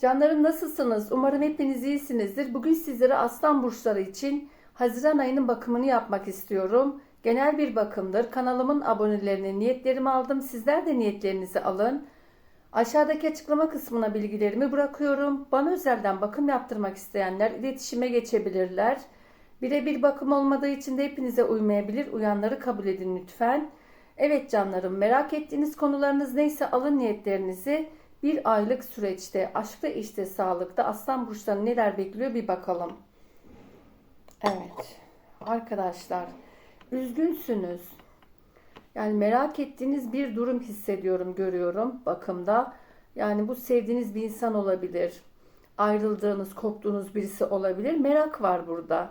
Canlarım nasılsınız? Umarım hepiniz iyisinizdir. Bugün sizlere aslan burçları için Haziran ayının bakımını yapmak istiyorum. Genel bir bakımdır. Kanalımın abonelerine niyetlerimi aldım. Sizler de niyetlerinizi alın. Aşağıdaki açıklama kısmına bilgilerimi bırakıyorum. Bana özelden bakım yaptırmak isteyenler iletişime geçebilirler. Birebir bakım olmadığı için de hepinize uymayabilir. Uyanları kabul edin lütfen. Evet canlarım merak ettiğiniz konularınız neyse alın niyetlerinizi. Bir aylık süreçte aşkta işte sağlıkta aslan burçları neler bekliyor bir bakalım. Evet arkadaşlar üzgünsünüz. Yani merak ettiğiniz bir durum hissediyorum, görüyorum bakımda. Yani bu sevdiğiniz bir insan olabilir. Ayrıldığınız, koptuğunuz birisi olabilir. Merak var burada.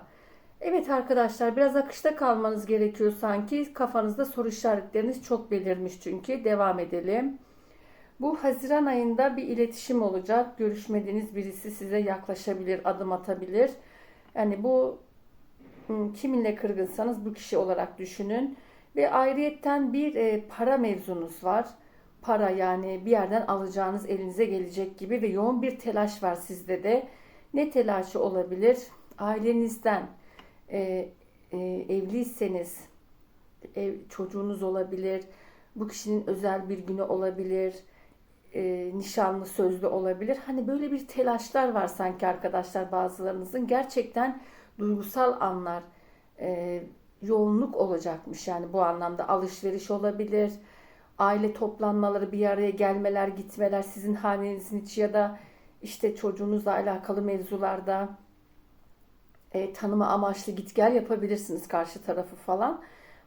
Evet arkadaşlar biraz akışta kalmanız gerekiyor sanki. Kafanızda soru işaretleriniz çok belirmiş çünkü. Devam edelim. Bu Haziran ayında bir iletişim olacak. Görüşmediğiniz birisi size yaklaşabilir, adım atabilir. Yani bu kiminle kırgınsanız bu kişi olarak düşünün. Ve ayrıyetten bir e, para mevzunuz var. Para yani bir yerden alacağınız elinize gelecek gibi ve yoğun bir telaş var sizde de. Ne telaşı olabilir? Ailenizden, e, e, evliyseniz ev, çocuğunuz olabilir. Bu kişinin özel bir günü olabilir. E, nişanlı sözlü olabilir. Hani böyle bir telaşlar var sanki arkadaşlar bazılarınızın. Gerçekten duygusal anlar, e, yoğunluk olacakmış. Yani bu anlamda alışveriş olabilir. Aile toplanmaları, bir araya gelmeler, gitmeler sizin hanenizin içi ya da işte çocuğunuzla alakalı mevzularda e, tanıma amaçlı git gel yapabilirsiniz karşı tarafı falan.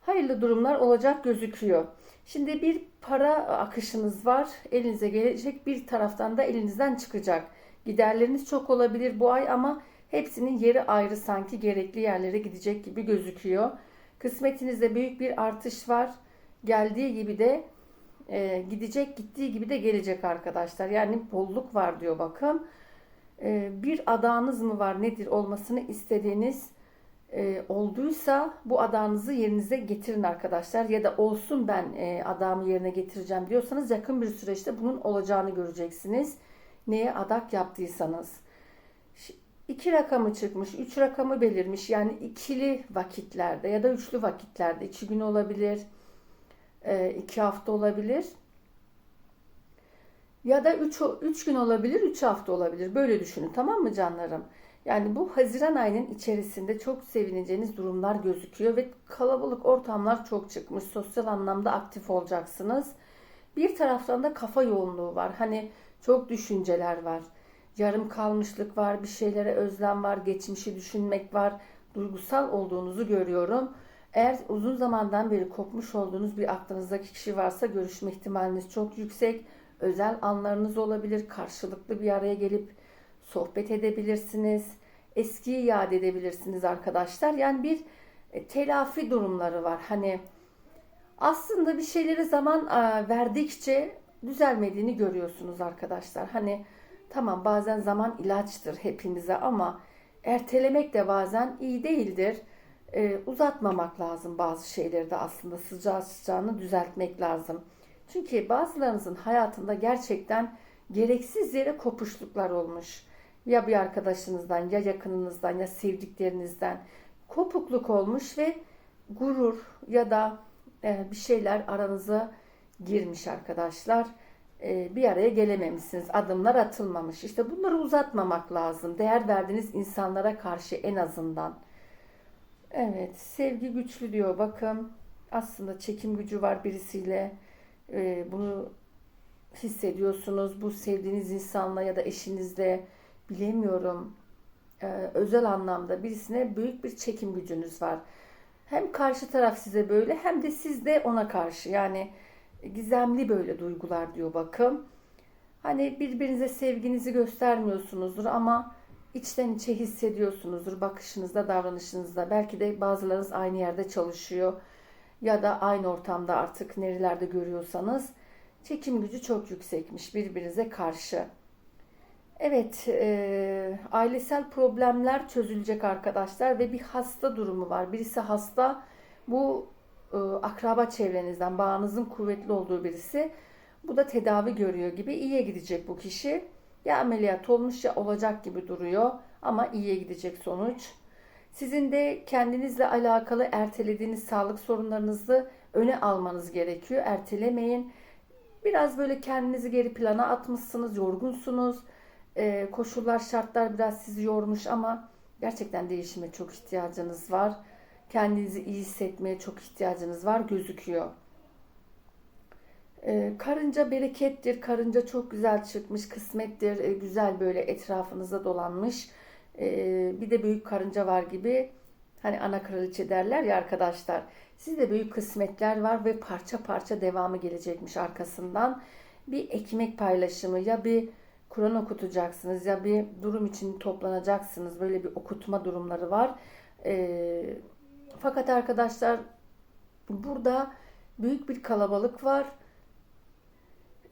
Hayırlı durumlar olacak gözüküyor. Şimdi bir para akışınız var. Elinize gelecek. Bir taraftan da elinizden çıkacak. Giderleriniz çok olabilir bu ay ama hepsinin yeri ayrı sanki gerekli yerlere gidecek gibi gözüküyor. Kısmetinizde büyük bir artış var. Geldiği gibi de e, gidecek, gittiği gibi de gelecek arkadaşlar. Yani bolluk var diyor bakın. E, bir adağınız mı var nedir olmasını istediğiniz e, olduysa bu adağınızı yerinize getirin arkadaşlar. Ya da olsun ben e, adağımı yerine getireceğim diyorsanız yakın bir süreçte bunun olacağını göreceksiniz. Neye adak yaptıysanız. İki rakamı çıkmış, üç rakamı belirmiş. Yani ikili vakitlerde ya da üçlü vakitlerde. iki gün olabilir, e, iki hafta olabilir. Ya da üç, üç gün olabilir, üç hafta olabilir. Böyle düşünün tamam mı canlarım? Yani bu Haziran ayının içerisinde çok sevineceğiniz durumlar gözüküyor ve kalabalık ortamlar çok çıkmış. Sosyal anlamda aktif olacaksınız. Bir taraftan da kafa yoğunluğu var. Hani çok düşünceler var. Yarım kalmışlık var, bir şeylere özlem var, geçmişi düşünmek var. Duygusal olduğunuzu görüyorum. Eğer uzun zamandan beri kopmuş olduğunuz bir aklınızdaki kişi varsa görüşme ihtimaliniz çok yüksek. Özel anlarınız olabilir. Karşılıklı bir araya gelip sohbet edebilirsiniz. Eskiyi yad edebilirsiniz arkadaşlar. Yani bir e, telafi durumları var. Hani aslında bir şeyleri zaman e, verdikçe düzelmediğini görüyorsunuz arkadaşlar. Hani tamam bazen zaman ilaçtır hepimize ama ertelemek de bazen iyi değildir. Ee, uzatmamak lazım bazı şeyleri de aslında sıcağı sıcağını düzeltmek lazım. Çünkü bazılarınızın hayatında gerçekten gereksiz yere kopuşluklar olmuş. Ya bir arkadaşınızdan, ya yakınınızdan, ya sevdiklerinizden kopukluk olmuş ve gurur ya da e, bir şeyler aranıza girmiş arkadaşlar. E, bir araya gelememişsiniz. Adımlar atılmamış. İşte bunları uzatmamak lazım. Değer verdiğiniz insanlara karşı en azından. Evet, sevgi güçlü diyor. Bakın aslında çekim gücü var birisiyle. E, bunu hissediyorsunuz. Bu sevdiğiniz insanla ya da eşinizle bilemiyorum e, özel anlamda birisine büyük bir çekim gücünüz var. Hem karşı taraf size böyle hem de siz de ona karşı. Yani gizemli böyle duygular diyor bakın. Hani birbirinize sevginizi göstermiyorsunuzdur ama içten içe hissediyorsunuzdur bakışınızda, davranışınızda. Belki de bazılarınız aynı yerde çalışıyor ya da aynı ortamda artık nerelerde görüyorsanız çekim gücü çok yüksekmiş birbirinize karşı. Evet, e, ailesel problemler çözülecek arkadaşlar ve bir hasta durumu var. Birisi hasta, bu e, akraba çevrenizden, bağınızın kuvvetli olduğu birisi. Bu da tedavi görüyor gibi iyiye gidecek bu kişi. Ya ameliyat olmuş ya olacak gibi duruyor ama iyiye gidecek sonuç. Sizin de kendinizle alakalı ertelediğiniz sağlık sorunlarınızı öne almanız gerekiyor. Ertelemeyin. Biraz böyle kendinizi geri plana atmışsınız, yorgunsunuz. Ee, koşullar, şartlar biraz sizi yormuş ama gerçekten değişime çok ihtiyacınız var. Kendinizi iyi hissetmeye çok ihtiyacınız var gözüküyor. Ee, karınca berekettir. Karınca çok güzel çıkmış, kısmettir. Ee, güzel böyle etrafınıza dolanmış. Ee, bir de büyük karınca var gibi. Hani ana kraliçe derler ya arkadaşlar. Sizde büyük kısmetler var ve parça parça devamı gelecekmiş arkasından. Bir ekmek paylaşımı ya bir Kur'an okutacaksınız ya bir durum için toplanacaksınız. Böyle bir okutma durumları var. Ee, fakat arkadaşlar burada büyük bir kalabalık var.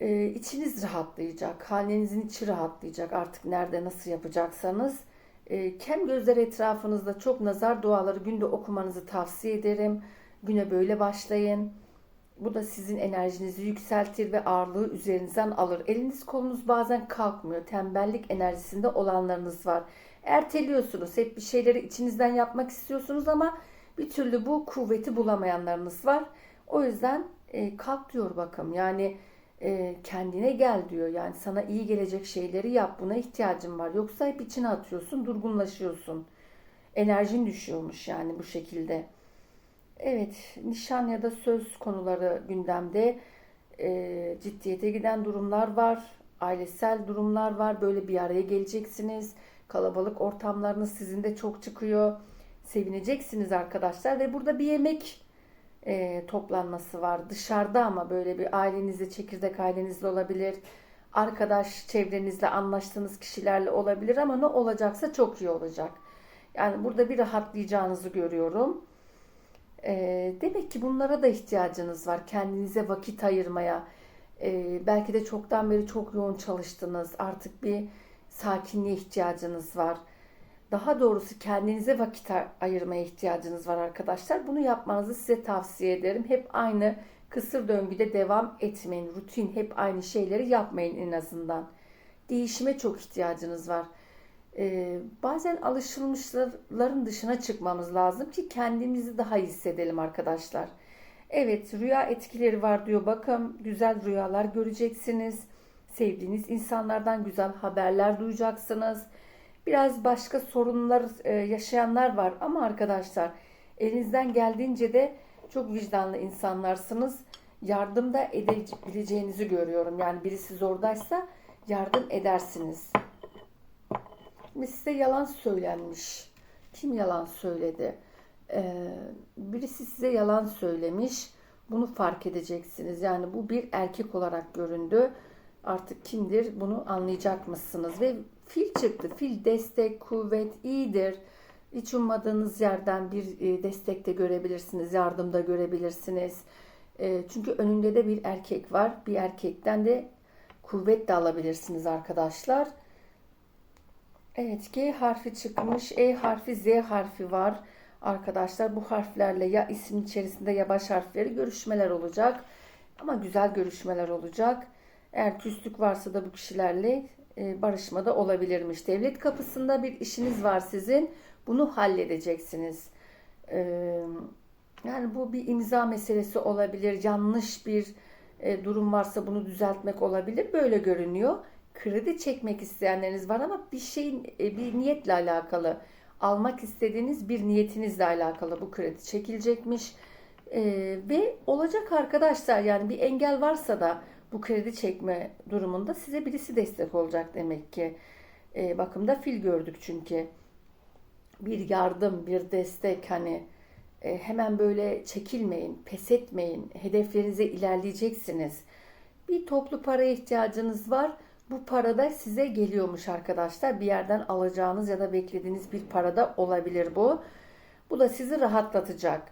Ee, içiniz rahatlayacak. Hanenizin içi rahatlayacak. Artık nerede nasıl yapacaksanız. Ee, kem gözler etrafınızda çok nazar duaları günde okumanızı tavsiye ederim. Güne böyle başlayın. Bu da sizin enerjinizi yükseltir ve ağırlığı üzerinizden alır. Eliniz kolunuz bazen kalkmıyor. Tembellik enerjisinde olanlarınız var. Erteliyorsunuz. Hep bir şeyleri içinizden yapmak istiyorsunuz ama bir türlü bu kuvveti bulamayanlarınız var. O yüzden e, kalk diyor bakım. Yani e, kendine gel diyor. Yani sana iyi gelecek şeyleri yap. Buna ihtiyacın var. Yoksa hep içine atıyorsun, durgunlaşıyorsun. Enerjin düşüyormuş yani bu şekilde. Evet, nişan ya da söz konuları gündemde e, ciddiyete giden durumlar var. Ailesel durumlar var. Böyle bir araya geleceksiniz. Kalabalık ortamlarınız sizin de çok çıkıyor. Sevineceksiniz arkadaşlar ve burada bir yemek e, toplanması var. Dışarıda ama böyle bir ailenizle, çekirdek ailenizle olabilir. Arkadaş çevrenizle anlaştığınız kişilerle olabilir ama ne olacaksa çok iyi olacak. Yani burada bir rahatlayacağınızı görüyorum. E, demek ki bunlara da ihtiyacınız var. Kendinize vakit ayırmaya. E, belki de çoktan beri çok yoğun çalıştınız. Artık bir sakinliğe ihtiyacınız var. Daha doğrusu kendinize vakit ayırmaya ihtiyacınız var arkadaşlar. Bunu yapmanızı size tavsiye ederim. Hep aynı kısır döngüde devam etmeyin. Rutin hep aynı şeyleri yapmayın en azından. Değişime çok ihtiyacınız var. Ee, bazen alışılmışların dışına çıkmamız lazım ki kendimizi daha iyi hissedelim arkadaşlar. Evet rüya etkileri var diyor. Bakın güzel rüyalar göreceksiniz. Sevdiğiniz insanlardan güzel haberler duyacaksınız. Biraz başka sorunlar e, yaşayanlar var ama arkadaşlar elinizden geldiğince de çok vicdanlı insanlarsınız. Yardımda edebileceğinizi görüyorum. Yani birisi zordaysa yardım edersiniz. Ve size yalan söylenmiş. Kim yalan söyledi? Ee, birisi size yalan söylemiş. Bunu fark edeceksiniz. Yani bu bir erkek olarak göründü. Artık kimdir bunu anlayacak mısınız? Ve fil çıktı. Fil destek, kuvvet iyidir. Hiç ummadığınız yerden bir e, destek de görebilirsiniz, yardım da görebilirsiniz. E, çünkü önünde de bir erkek var. Bir erkekten de kuvvet de alabilirsiniz arkadaşlar. Evet G harfi çıkmış. E harfi Z harfi var. Arkadaşlar bu harflerle ya isim içerisinde ya baş harfleri görüşmeler olacak. Ama güzel görüşmeler olacak. Eğer küslük varsa da bu kişilerle e, barışmada olabilirmiş. Devlet kapısında bir işiniz var sizin. Bunu halledeceksiniz. E, yani bu bir imza meselesi olabilir. Yanlış bir e, durum varsa bunu düzeltmek olabilir. Böyle görünüyor. Kredi çekmek isteyenleriniz var ama bir şeyin bir niyetle alakalı. Almak istediğiniz bir niyetinizle alakalı bu kredi çekilecekmiş. ve olacak arkadaşlar yani bir engel varsa da bu kredi çekme durumunda size birisi destek olacak demek ki. E, bakımda fil gördük çünkü. Bir yardım, bir destek hani e, hemen böyle çekilmeyin, pes etmeyin. Hedeflerinize ilerleyeceksiniz. Bir toplu paraya ihtiyacınız var. Bu para da size geliyormuş arkadaşlar. Bir yerden alacağınız ya da beklediğiniz bir para da olabilir bu. Bu da sizi rahatlatacak.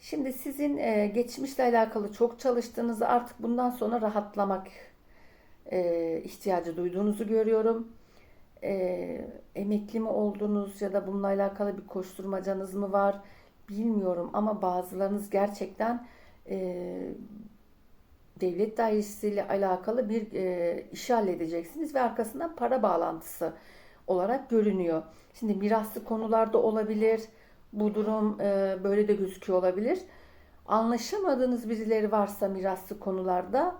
Şimdi sizin e, geçmişle alakalı çok çalıştığınızı artık bundan sonra rahatlamak e, ihtiyacı duyduğunuzu görüyorum. E, emekli mi oldunuz ya da bununla alakalı bir koşturmacanız mı var bilmiyorum ama bazılarınız gerçekten e, devlet dairesiyle alakalı bir e, işi halledeceksiniz ve arkasından para bağlantısı olarak görünüyor. Şimdi miraslı konularda olabilir. Bu durum e, böyle de gözüküyor olabilir. Anlaşamadığınız birileri varsa miraslı konularda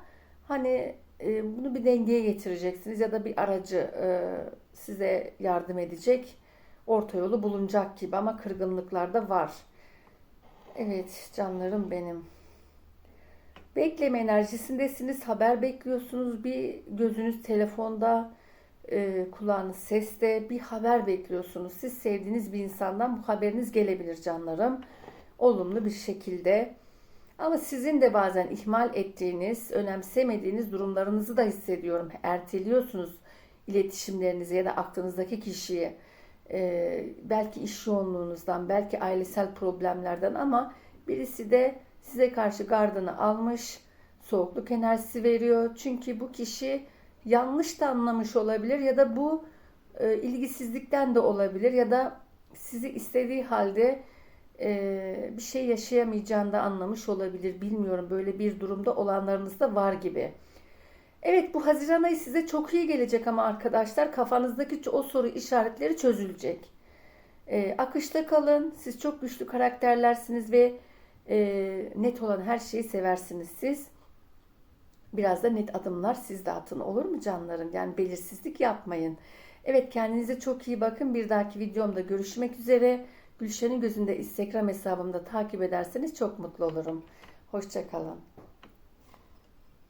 hani e, bunu bir dengeye getireceksiniz ya da bir aracı e, size yardım edecek. Orta yolu bulunacak gibi ama kırgınlıklar da var. Evet canlarım benim. Bekleme enerjisindesiniz, haber bekliyorsunuz. Bir gözünüz telefonda, e, kulağınız seste, bir haber bekliyorsunuz. Siz sevdiğiniz bir insandan bu haberiniz gelebilir canlarım. Olumlu bir şekilde. Ama sizin de bazen ihmal ettiğiniz, önemsemediğiniz durumlarınızı da hissediyorum. Erteliyorsunuz iletişimlerinizi ya da aklınızdaki kişiyi. E, belki iş yoğunluğunuzdan, belki ailesel problemlerden ama birisi de size karşı gardını almış, soğukluk enerjisi veriyor. Çünkü bu kişi yanlış da anlamış olabilir ya da bu e, ilgisizlikten de olabilir ya da sizi istediği halde e, bir şey yaşayamayacağını da anlamış olabilir. Bilmiyorum böyle bir durumda olanlarınız da var gibi. Evet bu Haziran ayı size çok iyi gelecek ama arkadaşlar kafanızdaki o soru işaretleri çözülecek. E, akışta kalın. Siz çok güçlü karakterlersiniz ve e, net olan her şeyi seversiniz siz. Biraz da net adımlar siz de atın olur mu canlarım? Yani belirsizlik yapmayın. Evet kendinize çok iyi bakın. Bir dahaki videomda görüşmek üzere. Gülşen'in gözünde Instagram hesabımda takip ederseniz çok mutlu olurum. Hoşçakalın.